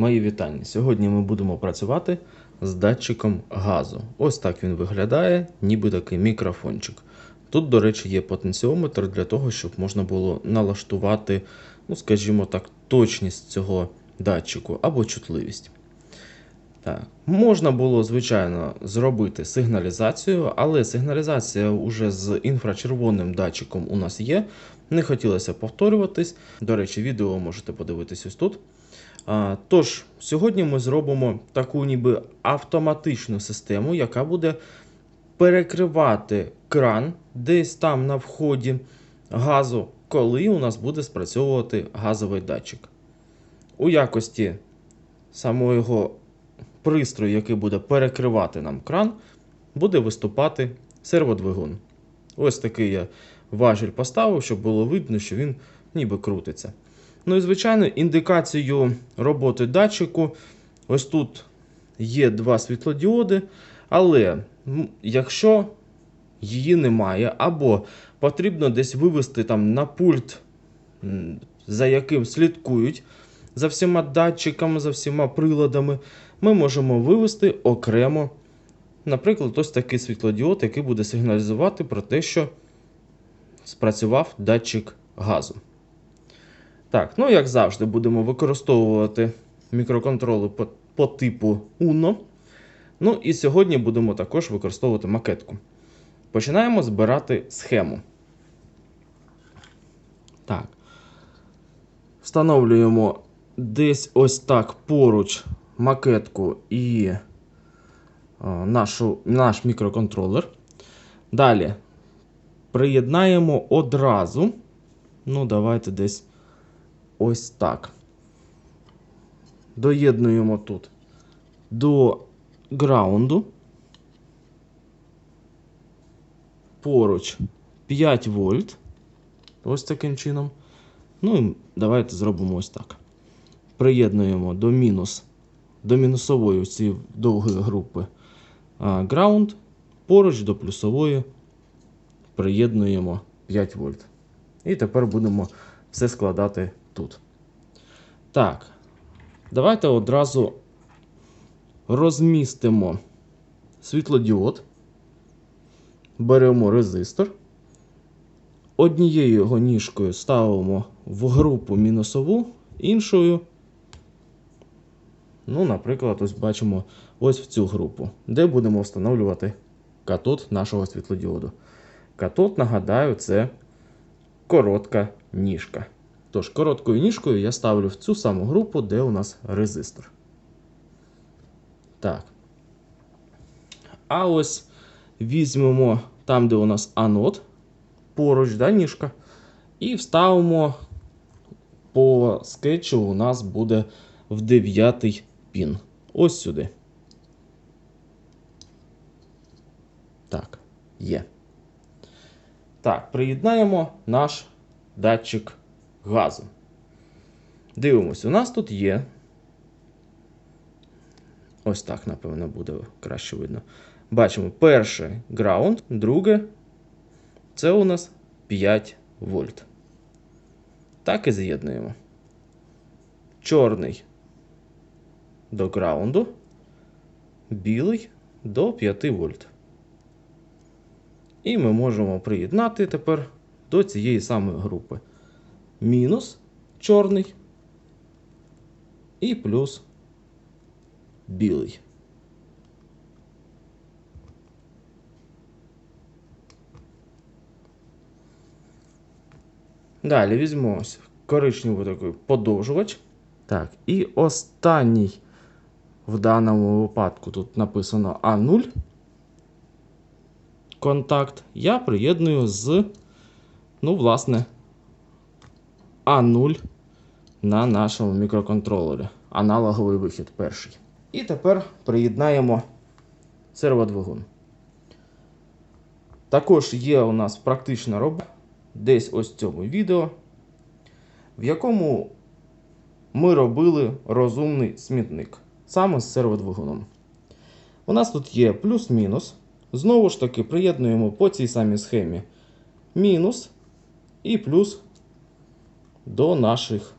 Мої вітання. Сьогодні ми будемо працювати з датчиком газу. Ось так він виглядає, ніби такий мікрофончик. Тут, до речі, є потенціометр для того, щоб можна було налаштувати, ну, скажімо так, точність цього датчику або чутливість. Так. Можна було, звичайно, зробити сигналізацію, але сигналізація уже з інфрачервоним датчиком у нас є. Не хотілося повторюватись. До речі, відео можете подивитись ось тут. Тож, сьогодні ми зробимо таку ніби автоматичну систему, яка буде перекривати кран десь там на вході газу, коли у нас буде спрацьовувати газовий датчик. У якості самого пристрою, який буде перекривати нам кран, буде виступати серводвигун. Ось такий я важіль поставив, щоб було видно, що він ніби крутиться. Ну і, звичайно, індикацією роботи датчику. Ось тут є два світлодіоди, але якщо її немає, або потрібно десь вивести там на пульт, за яким слідкують за всіма датчиками, за всіма приладами, ми можемо вивести окремо, наприклад, ось такий світлодіод, який буде сигналізувати про те, що спрацював датчик газу. Так, ну як завжди, будемо використовувати мікроконтроли по, по типу UNO. Ну і сьогодні будемо також використовувати макетку. Починаємо збирати схему. Так. Встановлюємо десь ось так поруч макетку і е, нашу, наш мікроконтролер. Далі приєднаємо одразу. Ну, давайте десь ось так. Доєднуємо тут до граунду. Поруч 5 вольт. Ось таким чином. Ну і давайте зробимо ось так. Приєднуємо до мінус, до мінусової цієї довгої групи граунд. Поруч до плюсової приєднуємо 5 вольт. І тепер будемо все складати тут. Так, давайте одразу розмістимо світлодіод. Беремо резистор. Однією його ніжкою ставимо в групу мінусову, іншою. Ну, наприклад, ось бачимо ось в цю групу, де будемо встановлювати катод нашого світлодіоду. Катод, нагадаю, це коротка ніжка. Тож, короткою ніжкою я ставлю в цю саму групу, де у нас резистор. Так. А ось візьмемо там, де у нас анод, поруч да, ніжка, і вставимо по скетчу у нас буде в 9 пін. Ось сюди. Так, є. Так, приєднаємо наш датчик газу. Дивимось, у нас тут є. Ось так, напевно, буде краще видно. Бачимо перше граунд, друге це у нас 5 вольт. Так і з'єднуємо. Чорний до граунду, білий до 5 вольт. І ми можемо приєднати тепер до цієї самої групи. Мінус чорний і плюс білий. Далі візьмемо ось коричневий такий подовжувач. Так, і останній в даному випадку тут написано А0. Контакт я приєдную з, ну, власне, А0 на нашому мікроконтролері. Аналоговий вихід перший. І тепер приєднаємо серводвигун. Також є у нас практична робота десь ось в цьому відео, в якому ми робили розумний смітник саме з серводвигуном. У нас тут є плюс-мінус. Знову ж таки, приєднуємо по цій самій схемі мінус і плюс до наших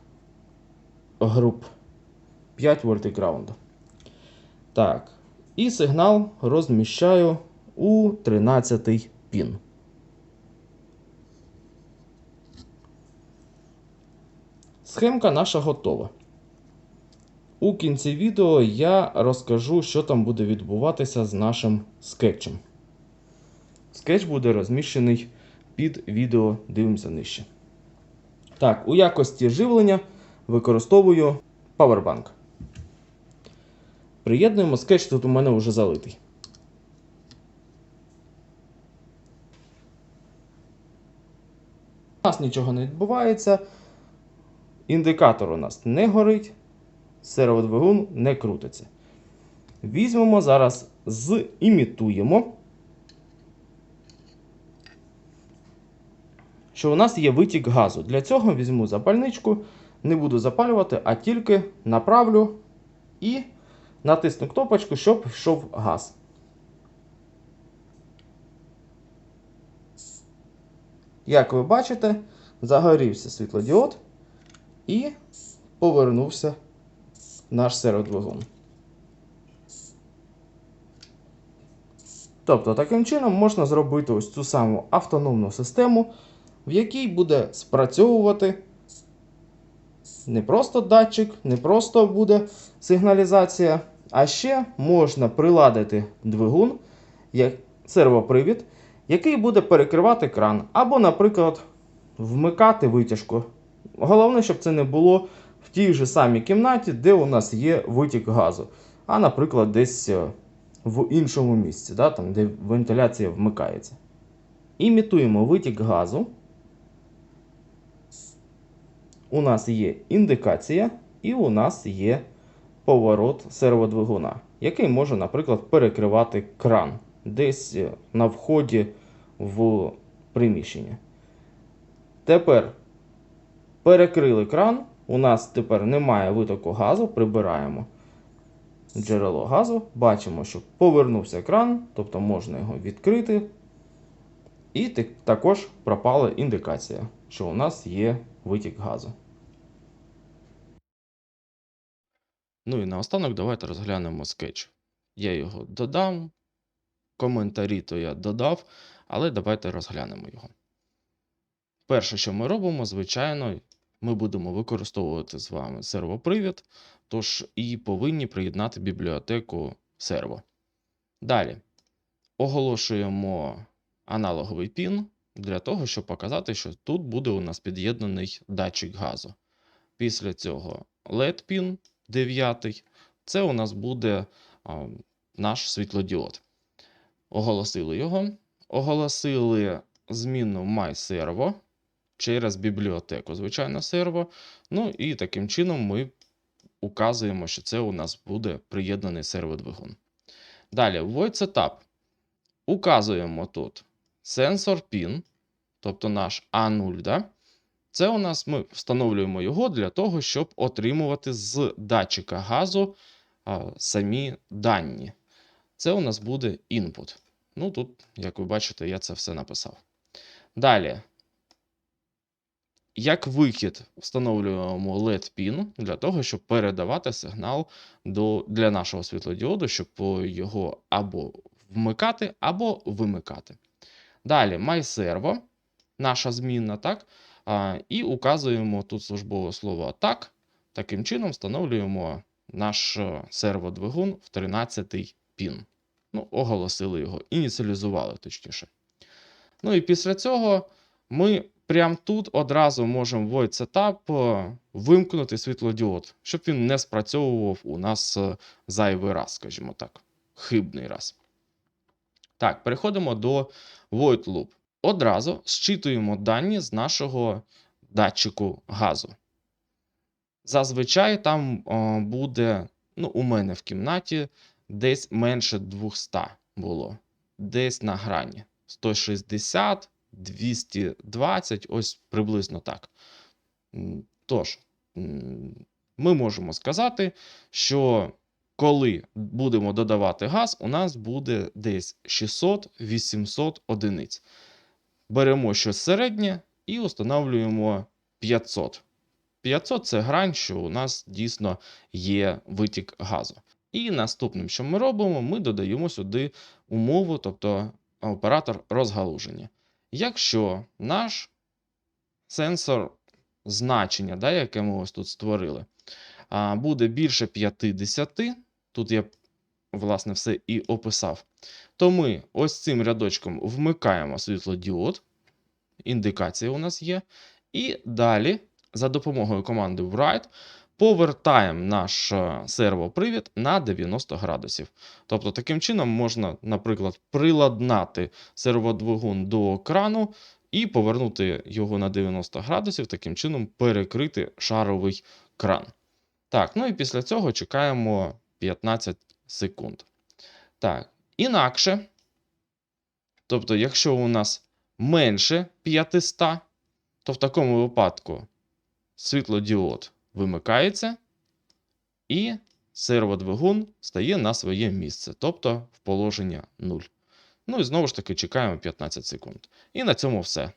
груп. 5 вольт граунду. Так. І сигнал розміщаю у 13 пін. Схемка наша готова. У кінці відео я розкажу, що там буде відбуватися з нашим скетчем. Скетч буде розміщений під відео, дивимося нижче. Так, у якості живлення використовую Powerbank. Приєднуємо скетч, тут у мене вже залитий. У нас нічого не відбувається. Індикатор у нас не горить, серводвигун не крутиться. Візьмемо зараз, зімітуємо, що у нас є витік газу. Для цього візьму запальничку, не буду запалювати, а тільки направлю і натисну кнопочку, щоб йшов газ. Як ви бачите, загорівся світлодіод і повернувся наш серводвигун. Тобто, таким чином можна зробити ось цю саму автономну систему, в якій буде спрацьовувати не просто датчик, не просто буде сигналізація, а ще можна приладити двигун, як сервопривід, який буде перекривати кран, або, наприклад, вмикати витяжку. Головне, щоб це не було в тій же самій кімнаті, де у нас є витік газу, а, наприклад, десь е, в іншому місці, да, там, де вентиляція вмикається. Імітуємо витік газу. У нас є індикація, і у нас є поворот серводвигуна, який може, наприклад, перекривати кран десь е, на вході в приміщення. Тепер перекрили кран. У нас тепер немає витоку газу, прибираємо джерело газу, бачимо, що повернувся кран, тобто можна його відкрити. І також пропала індикація, що у нас є витік газу. Ну і наостанок давайте розглянемо скетч. Я його додам, коментарі то я додав, але давайте розглянемо його. Перше, що ми робимо, звичайно, ми будемо використовувати з вами сервопривід, тож і повинні приєднати бібліотеку серво. Далі оголошуємо аналоговий пін для того, щоб показати, що тут буде у нас під'єднаний датчик газу. Після цього LED пін 9. Це у нас буде а, наш світлодіод. Оголосили його. Оголосили зміну MyServo через бібліотеку, звичайно, серво. Ну і таким чином ми указуємо, що це у нас буде приєднаний серводвигун. Далі, Void Setup. Указуємо тут сенсор PIN, тобто наш A0. Да? Це у нас ми встановлюємо його для того, щоб отримувати з датчика газу а, самі дані. Це у нас буде input. Ну, тут, як ви бачите, я це все написав. Далі. Як вихід встановлюємо LED pin для того, щоб передавати сигнал до, для нашого світлодіоду, щоб його або вмикати, або вимикати. Далі MyServo, наша змінна, так? А, і указуємо тут службове слово так. Таким чином встановлюємо наш е, серводвигун в 13-й пін. Ну, оголосили його, ініціалізували, точніше. Ну і після цього ми прямо тут одразу можемо Void Setup е, вимкнути світлодіод, щоб він не спрацьовував у нас е, зайвий раз, скажімо так, хибний раз. Так, переходимо до Void Loop. Одразу зчитуємо дані з нашого датчику газу. Зазвичай там о, буде, ну, у мене в кімнаті десь менше 200 було. Десь на грані. 160, 220, ось приблизно так. Тож, ми можемо сказати, що коли будемо додавати газ, у нас буде десь 600-800 одиниць. Беремо щось середнє і встановлюємо 500. 500 це грань, що у нас дійсно є витік газу. І наступним, що ми робимо, ми додаємо сюди умову, тобто оператор розгалуження. Якщо наш сенсор значення, да, яке ми ось тут створили, буде більше 50, тут я власне все і описав, то ми ось цим рядочком вмикаємо світлодіод, індикація у нас є, і далі за допомогою команди write повертаємо наш е, сервопривід на 90 градусів. Тобто таким чином можна, наприклад, приладнати серводвигун до крану і повернути його на 90 градусів, таким чином перекрити шаровий кран. Так, ну і після цього чекаємо 15 секунд. Так, інакше, тобто, якщо у нас менше 500, то в такому випадку світлодіод вимикається, і серводвигун стає на своє місце, тобто в положення 0. Ну і знову ж таки чекаємо 15 секунд. І на цьому все.